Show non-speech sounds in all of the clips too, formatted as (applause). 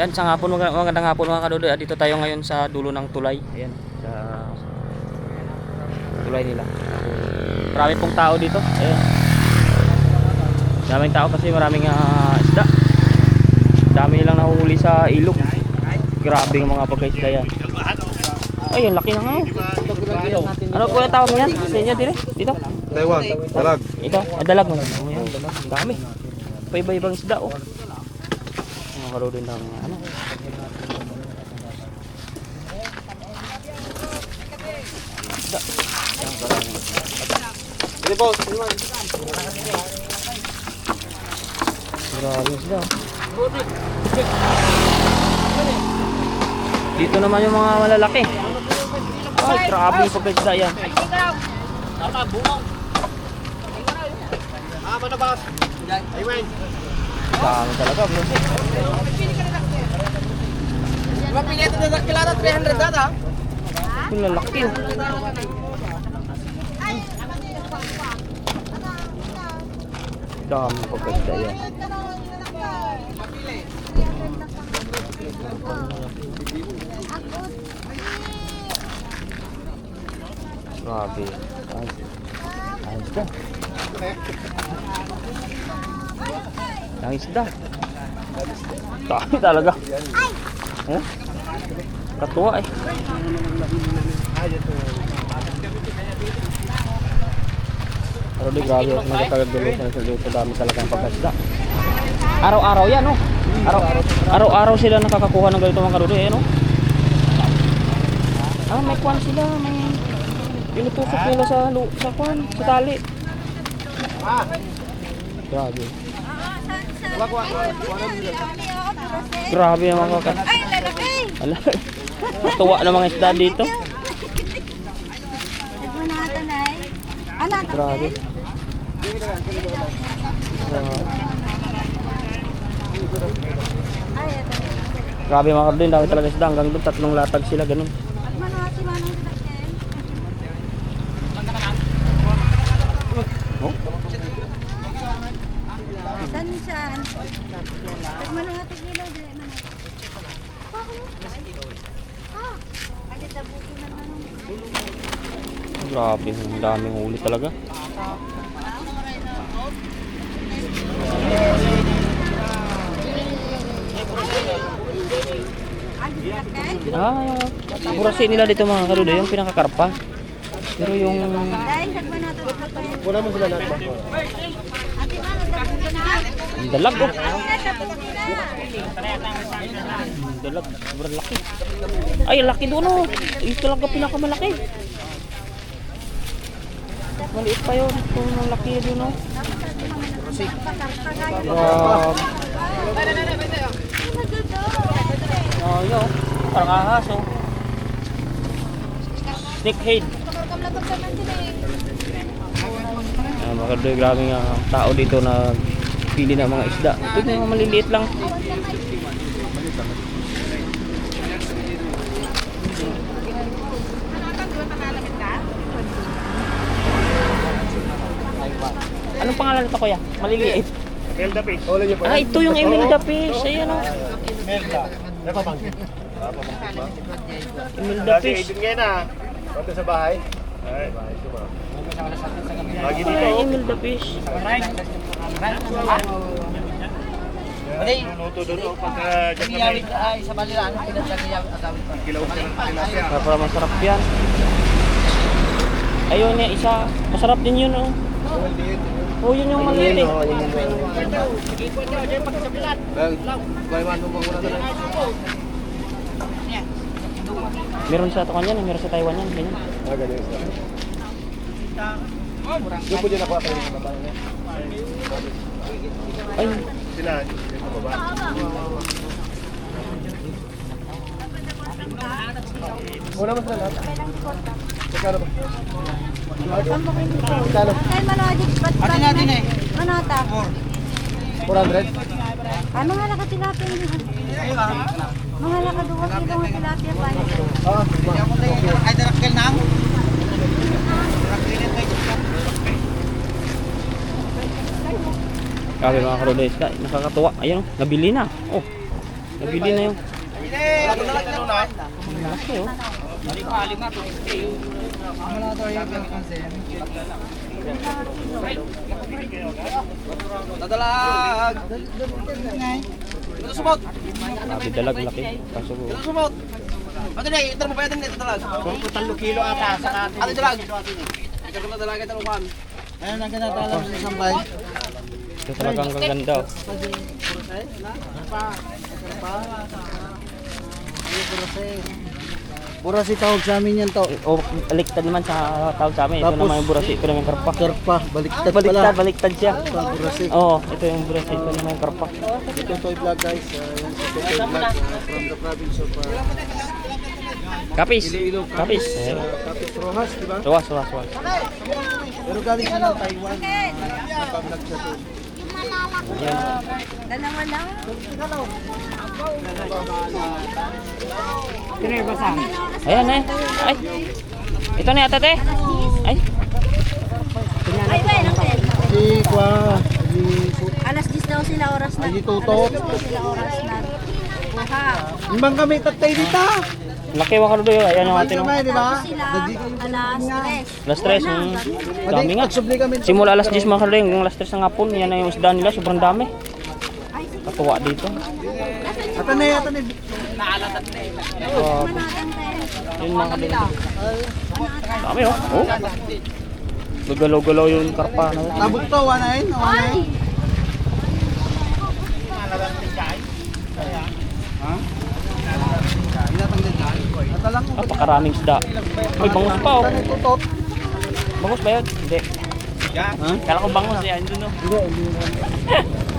Yan, sa hapon, mga- magandang hapon mga kadudoy. Ah, Dito tayo ngayon sa dulo ng tulay. Ayan, sa tulay nila. Marami pong tao dito. Ayan. Daming tao kasi maraming ah, isda. Dami nilang nahuhuli sa ilog. Grabe yung mga pagkaisda yan. Ay, ang laki na nga. oh. Ano po yung tawag niyan? Sa inyo, dire? Dito? Taiwan, dalag. Ito, ah, dalag mo. Yan. Ang Dami. Paiba-ibang isda, oh. Mga karoon ng ano. Ini po, Taiwan. Grabe yung isda. oh. Dito naman yung mga malalaki. Ay, grabe yung pagkaisda yan. Ah, mana boss? Taiwan. Dami talaga, bro. Mapili ito na kilala 300 data. Yung lalaki, oh. Dami yung pagkaisda yan. Grabe. Ayos. Ayos ka. Ang isda. Dami talaga. Eh? Katuwa eh. Pero di grabe ako nagkakagulo sa dito dami talagang pagkasda. Araw-araw yan no. Araw araw-araw sila nakakakuha ng ganito mga karudo eh no. Ah, may kwan sila, may pinutusok nila sa lu- sa kwan, sa tali. Grabe. Grabe ang mga kakat. Ay, lalaki! Ala. Tuwa ng mga isda dito. Grabe. Grabe mga kardin, dami talaga isda. Hanggang doon, tatlong latag sila, ganun. Manati man ang sasakyan. Oh? Saan saan? Manati kilo, di man. Ah. Grabe, ang daming huli talaga. Ah, kurasi nila dito mga karudo, yung pinakakarpa. Pero yung. Wala mo sila lahat. Na. Ang dalag oh. Ang dalag, sobrang laki. Ay, laki doon oh. Yung talaga pinakamalaki. Maliit pa yun. Ito ang laki doon oh. Grabe. Oh, yun. Parang ahas oh. Snakehead. Ah, mga grabe nga tao dito na pili ng mga isda. Ito na yung maliliit lang. Anong pangalan nito kuya? Maliliit. Melda Fish. Ah, ito yung Imelda fish. Ayan o. Melda. May pamangkin. Imelda fish. idin ngayon na. Punta sa bahay. Ay, bahay ba? Lagi dito. Ay, Imelda fish. Nunuto doon oh, pagka sa may ay sa Balilan, pinagkakiyawit agawin pa. kilaw siya ng tilapia. Para masarap yan. Ayun niya, isa. Masarap din yun oh. Oh, yun yung maliit eh. Meron sa Taiwan yan, eh. meron sa Taiwan yan. Ganyan. Ah, ganyan. Doon po dyan ako kayo ng babae niya. Ay, Sila, yung baba. Wala mo sila lahat. Magkano ba? Magkano? Kaya ba't ba natin eh? Manata. 400? Ano nga laka tilapia niyo? Mga laka duwa kilo nga tilapia pa. Ah, ma- Ay, darakil nang. Grabe mga karoda isda, nakakatuwa. Ayun, oh, nabili na. Oh. Nabili na yung malaki oh. Dadalag. Ito sumot. Grabe dalag laki. Kaso Ito sumot. Ano na, ito mo pa yan ito dalag. Kung kilo ata sa atin. Ano dalag? Ko na dalaga ito lukan. Ayun ang ganatalang sa sambay. Ito talagang gaganda oh. Burasi tawag sa amin yan to. O, baliktad naman sa tawag sa amin. Ito Tapos- naman yung burasi. Ito naman yung karpa. Karpa, baliktad Baliktad, baliktad siya. Burasi. Oo, ito yung burasi. Ito naman yung karpa. Ito Toy Vlog guys. Uh, yan si Toy Vlog uh, from the province of uh, Kapis. Iloilo. Kapis. Uh, Ayan. Kapis Rojas, di ba? Suwas, suwas, suwas. Pero galing siya ng Taiwan. Nagpa-vlog siya to. Ayan. Dalawa lang. Ayan eh. Ay. Ito na yata te. Ay. Ay, ba, ilang kayo? Si Kwa, Alas 10 daw sila oras na. Ay, di tutot. Alas 10 daw sila oras na. Buha. Imbang kami tatay dito. Laki wa karudo yun. Ayan yung Balik atin. oh. kami, di ba? Tapos sila, alas 3. Alas 3. Hmm. Dami nga. Simula alas 10 mga karudo. Yung alas 3 ng hapon. Yan na yung isda nila. Sobrang dami. Katuwa dito. Ata na, ata na. Uh, Manatang tayo. yun mga karudo. Dami oh. Oh. Gagalaw-galaw yung karpa na. Tabok to, wanain, wanain. Ha? Inatang din dyan. Ata lang ko. Napakaraming isda. May bangus pa oh. Bangus ba yun? Hindi. Ha? Kala ko bangus yan. Doon oh. Hindi, hindi. (laughs)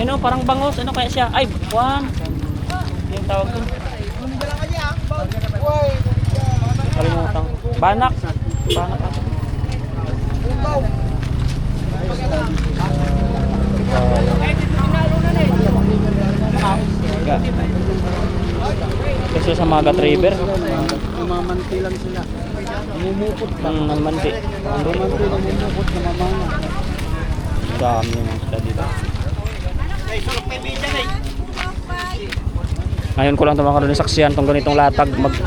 Yan oh, parang bangus. Ano kaya siya? Ay, buwan. Yung tawag doon. Kalimutan. ko. Banak. Banak. Kasi sa Magat River. Mamanti lang sila. Mumukot pa. Ang namanti. Mamanti lang mumukot na mamana. Dami ng isda dito. Ngayon ko lang ito makaroon ng saksiyan tong ganitong latag. Mag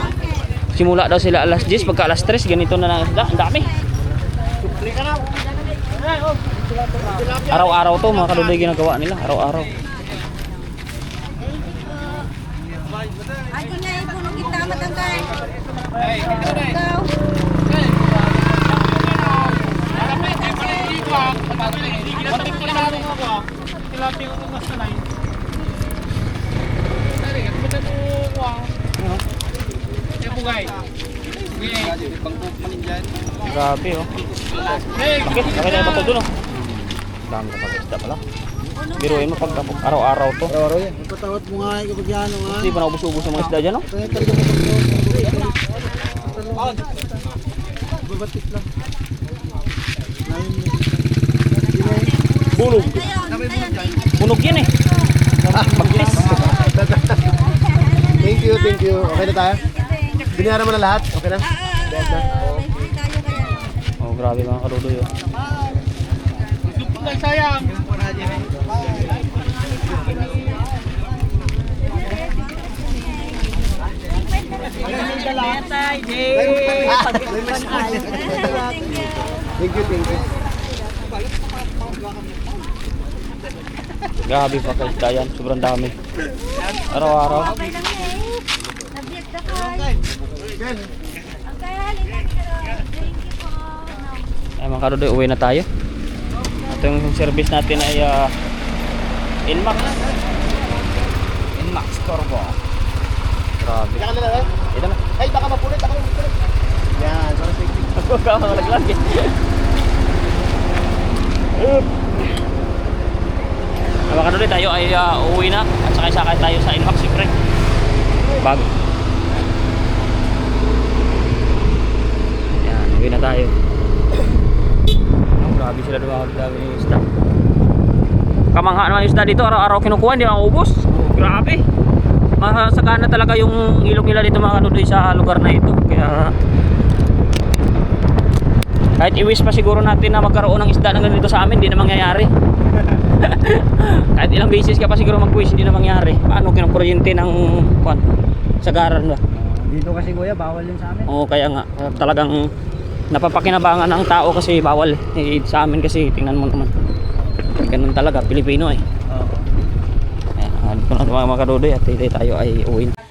Simula daw sila alas 10, pagka alas 3, ganito na lang. Ang dami. Araw-araw to, mga kaluloy ginagawa nila. Araw-araw. Ay, kunya yung puno kita matangkay. Ikaw. Grabe oh. Bakit? Bakit na ba ito dun oh? Dami ka pag isda pala. Biruin mo pag araw-araw to. Oro yan. Ipatawad mo nga kapag yan. nga. Hindi pa naubos-ubos yung mga isda dyan yung mo Babatik lang. Bulog. Bunog yan eh. Pagtis. Thank you, thank you. Okay na tayo? Binayaran mo na lahat? Okay na? Ah, tayo kaya. Oh, grabe mga kaluloy oh. Thank you, thank you. Grabe pa ka isda yan. Sobrang dami. Araw-araw. Okay lang eh. Nabiyag na ka. Ang kaya halin lang pero thank you po. Ay mga kaluloy, uwi na tayo. Ito yung service natin ay uh, Inmax. Inmax Turbo. Grabe. Ka na eh. Ito na. Ay, baka mapulit. Baka mapulit. Yan, so safety. (laughs) Huwag ka makalaglag eh. Up. Ah, kanuloy, tayo ay ah, uuwi na at sakay sakay tayo sa Inmax siyempre. Bago. Yan, uwi na tayo. Grabe sila dumawag dami yung isda. Kamangha naman yung isda dito, araw-araw kinukuha, hindi maubos. Grabe. Masagana talaga yung ilog nila dito mga kanuloy sa lugar na ito. Kaya kahit i-wish pa siguro natin na magkaroon ng isda na ganito sa amin, hindi na mangyayari. (laughs) Kahit ilang beses ka pa siguro mag-quiz, hindi na mangyari. Paano kinukuryente ng kwan? Sagaran ba? Dito kasi kuya, bawal yun sa amin. Oo, kaya nga talagang napapakinabangan ng tao kasi bawal. Eh, sa amin kasi tingnan mo naman. Ganun talaga, Pilipino eh. Oo. Ayan, uh, dito na mga kadudoy at tayo ay uwi na.